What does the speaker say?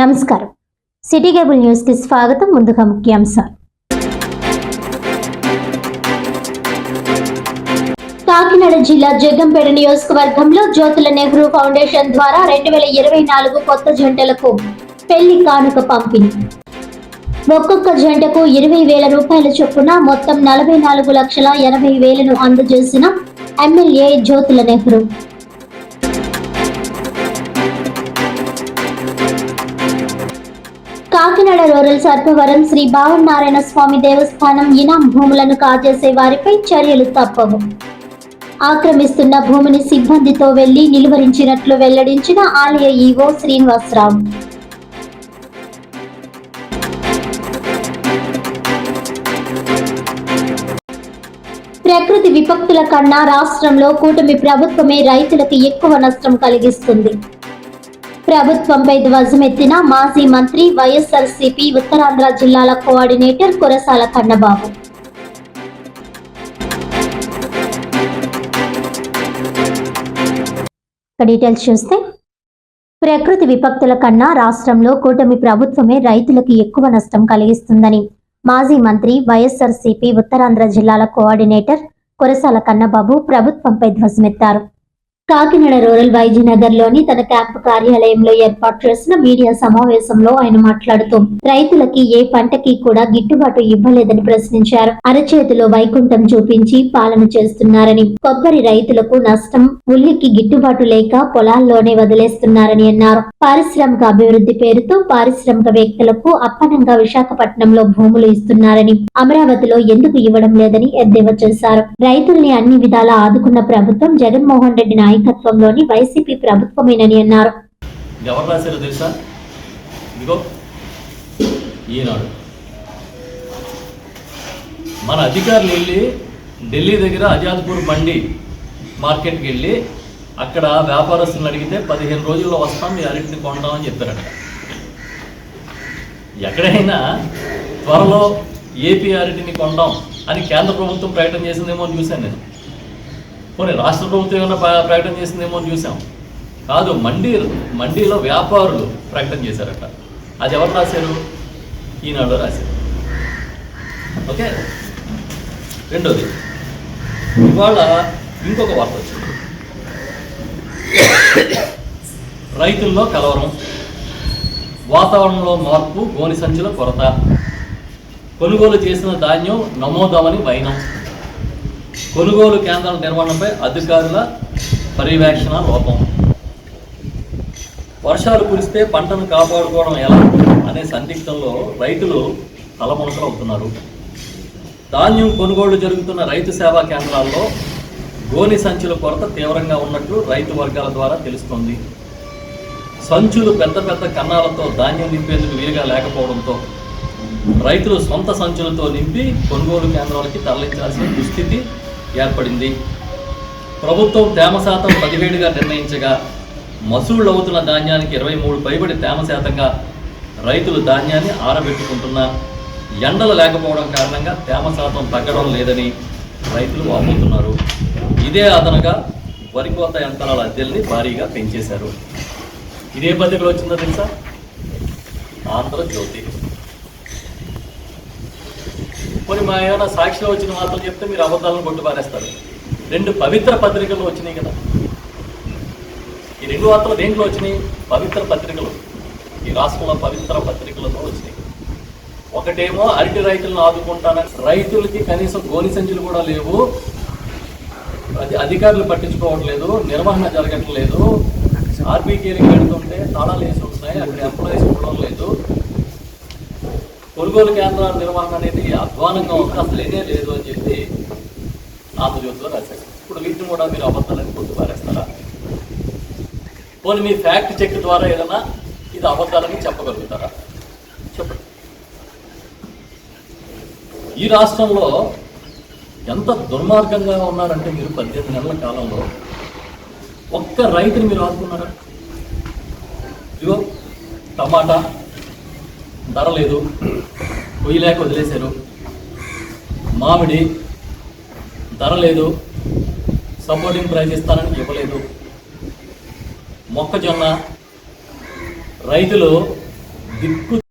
నమస్కారం. City cable న్యూస్కి స్వాగతం. ముందుగా ముఖ్యాంశాలు. కాకినాడ జిల్లా జగ్గంపేట నియోజకవర్గంలో జ్యోతుల నెహ్రూ ఫౌండేషన్ ద్వారా రెండు వేల ఇరవై నాలుగు కొత్త జంటలకు పెళ్ళి కానుక పంపిణీ. ఒక్కొక్క జంటకు ఇరవై వేల రూపాయల చొప్పున మొత్తం నలభై నాలుగు లక్షల ఎనభై వేలను అందజేసిన ఎమ్మెల్యే జ్యోతుల నెహ్రూ. కాకినాడ రూరల్ సర్పవరం శ్రీ భావనారాయణ స్వామి దేవస్థానం ఇనాం భూములను కాజేసే వారిపై చర్యలు తప్పవు. ఆక్రమిస్తున్న భూమిని సిబ్బందితో వెళ్ళి నిలువరించినట్లు వెల్లడించిన ఆలయ ఈవో శ్రీనివాసరావు. ప్రకృతి విపత్తుల కన్నా రాష్ట్రంలో కూటమి ప్రభుత్వమే రైతులకు ఎక్కువ నష్టం కలిగిస్తుంది. ప్రభుత్వంపై ధ్వజమెత్తిన మాజీ మంత్రి వైఎస్ఆర్సీపీ ఉత్తరాంధ్ర జిల్లాల కోఆర్డినేటర్ కురసాల కన్నబాబు. డీటెయిల్స్ చూస్తే ప్రకృతి విపత్తుల కన్నా రాష్ట్రంలో కూటమి ప్రభుత్వమే రైతులకు ఎక్కువ నష్టం కలిగిస్తుందని మాజీ మంత్రి వైఎస్ఆర్సీపీ ఉత్తరాంధ్ర జిల్లాల కోఆర్డినేటర్ కురసాల కన్నబాబు ప్రభుత్వంపై ధ్వజమెత్తారు. కాకినాడ రూరల్ వైద్యనగర్లోని తన క్యాంపు కార్యాలయంలో ఏర్పాటు చేసిన మీడియా సమావేశంలో ఆయన మాట్లాడుతూ రైతులకి ఏ పంటకి కూడా గిట్టుబాటు ఇవ్వలేదని ప్రశ్నించారు. అరచేతిలో వైకుంఠం చూపించి పాలన చేస్తున్నారని కొబ్బరి రైతులకు నష్టం ఉల్లికి గిట్టుబాటు లేక పొలాల్లోనే వదిలేస్తున్నారని అన్నారు. పారిశ్రామిక అభివృద్ధి పేరుతో పారిశ్రామిక వ్యక్తులకు అప్పనంగా విశాఖపట్నంలో భూములు ఇస్తున్నారని అమరావతిలో ఎందుకు ఇవ్వడం లేదని ఎద్దేవా చేశారు. రైతుల్ని అన్ని విధాలా ఆదుకున్న ప్రభుత్వం జగన్మోహన్ రెడ్డి నాయకు నాయకత్వంలోని వైసీపీ ప్రభుత్వమేనని అన్నారు. ఎవరు రాశారో తెలుసా? ఇదిగో ఈనాడు. మన అధికారులు వెళ్ళి ఢిల్లీ దగ్గర అజాద్పూర్ మండి మార్కెట్కి వెళ్ళి అక్కడ వ్యాపారస్తులను అడిగితే పదిహేను రోజుల్లో వస్తాం మీ అరటిని కొంటామని చెప్పారట. ఎక్కడైనా త్వరలో ఏపీ అరటిని కొంటాం అని కేంద్ర ప్రభుత్వం ప్రకటన చేసిందేమో అని చూశాను నేను. పోనీ రాష్ట్ర ప్రభుత్వం ఏమైనా ప్రకటన చేసిందేమో అని చూసాం. కాదు మండీ మండీలో వ్యాపారులు ప్రకటన చేశారట. అది ఎవరు రాశారు? ఈనాడు రాశారు. ఓకే? రెండోది. ఇవాళ ఇంకొక వార్త వచ్చింది. రైతుల్లో కలవరం వాతావరణంలో మార్పు గోని సంచుల కొరత కొనుగోలు చేసిన ధాన్యం నమోదామని వైనం. కొనుగోలు కేంద్రాల నిర్వహణపై అధికారుల పర్యవేక్షణ లోపం. వర్షాలు కురిస్తే పంటను కాపాడుకోవడం ఎలా అనే సందిగ్ధంలో రైతులు తలమునకలు అవుతున్నారు. ధాన్యం కొనుగోలు జరుగుతున్న రైతు సేవా కేంద్రాల్లో గోని సంచుల కొరత తీవ్రంగా ఉన్నట్లు రైతు వర్గాల ద్వారా తెలుస్తోంది. సంచులు పెద్ద పెద్ద కన్నాలతో ధాన్యం నింపేందుకు వీలుగా లేకపోవడంతో రైతులు సొంత సంచులతో నింపి కొనుగోలు కేంద్రాలకి తరలించాల్సిన దుస్థితి ఏర్పడింది. ప్రభుత్వం తేమ శాతం పదిహేడుగా నిర్ణయించగా మసూళ్ళు అవుతున్న ధాన్యానికి ఇరవై మూడు పైబడి తేమ శాతంగా రైతులు ధాన్యాన్ని ఆరబెట్టుకుంటున్నా ఎండలు లేకపోవడం కారణంగా తేమ శాతం తగ్గడం లేదని రైతులు వాపోతున్నారు. ఇదే అదనగా వరి కోత యంత్రాల అద్దెల్ని భారీగా పెంచేశారు. ఇదే పద్ధతిలో వచ్చిందో తెలుసా? ఆంధ్రజ్యోతి. కొన్ని మా ఏమైనా సాక్షిలో వచ్చిన వార్తలు చెప్తే మీరు అబద్ధాలను కొట్టు పారేస్తారు. రెండు పవిత్ర పత్రికలు వచ్చినాయి కదా. ఈ రెండు వార్తలు దేంట్లో వచ్చినాయి? పవిత్ర పత్రికలు. ఈ రాష్ట్రంలో పవిత్ర పత్రికలతో వచ్చినాయి. ఒకటేమో అరటి రైతులను ఆదుకుంటానని. రైతులకి కనీసం గోని సంచులు కూడా లేవు. అది అధికారులు పట్టించుకోవట్లేదు నిర్వహణ జరగట్లేదు. ఆర్బీకేలకు పెడుతుంటే తాళాలు వేసి ఉంటున్నాయి అక్కడ ఎంప్లాయీస్ ఉండడం లేదు. కొనుగోలు కేంద్రాల నిర్వహణ అనేది అధ్వానంగా ఉంది. అసలు లేనే లేదు అని చెప్పి ఆంధ్రజ్యోతిలో రాశారు ఇప్పుడు వీటిని కూడా మీరు అబద్ధాలని కొట్టు పారేస్తారా? పోనీ మీ ఫ్యాక్ట్ చెక్ ద్వారా ఏదైనా ఇది అబద్ధాలని చెప్పగలుగుతారా? చెప్పండి. ఈ రాష్ట్రంలో ఎంత దుర్మార్గంగా ఉన్నారంటే మీరు పద్దెనిమిది నెలల కాలంలో ఒక్క రైతుని మీరు ఆదుకున్నారా? ఇదిగో టమాటా ధర లేదు. కొయ్యలేక లేక వదిలేశారు. మామిడి ధర లేదు సపోర్టింగ్ ప్రైస్ ఇస్తానని ఇవ్వలేదు. మొక్కజొన్న రైతులు దిక్కు